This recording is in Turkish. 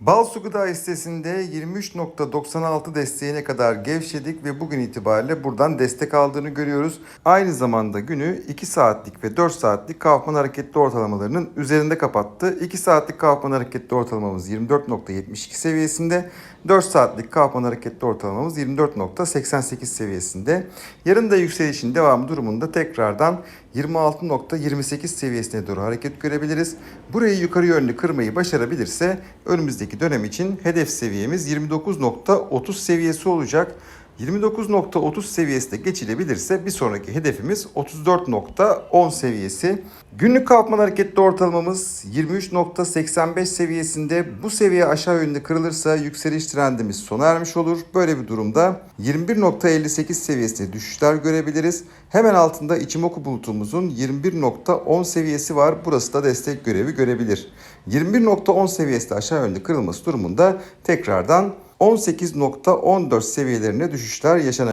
Bal su gıda hissesinde 23.96 desteğine kadar gevşedik ve bugün itibariyle buradan destek aldığını görüyoruz. Aynı zamanda günü 2 saatlik ve 4 saatlik Kaufman hareketli ortalamalarının üzerinde kapattı. 2 saatlik Kaufman hareketli ortalamamız 24.72 seviyesinde. 4 saatlik Kaufman hareketli ortalamamız 24.88 seviyesinde. Yarın da yükselişin devamı durumunda tekrardan 26.28 seviyesine doğru hareket görebiliriz. Burayı yukarı yönlü kırmayı başarabilirse önümüzdeki dönem için hedef seviyemiz 29.30 seviyesi olacak. 29.30 seviyesi de geçilebilirse bir sonraki hedefimiz 34.10 seviyesi. Günlük kalkman hareketli ortalamamız 23.85 seviyesinde. Bu seviye aşağı yönlü kırılırsa yükseliş trendimiz sona ermiş olur. Böyle bir durumda 21.58 seviyesine düşüşler görebiliriz. Hemen altında Ichimoku bulutumuzun 21.10 seviyesi var. Burası da destek görevi görebilir. 21.10 seviyesi aşağı yönlü kırılması durumunda tekrardan 18.14 seviyelerine düşüşler yaşanabilir.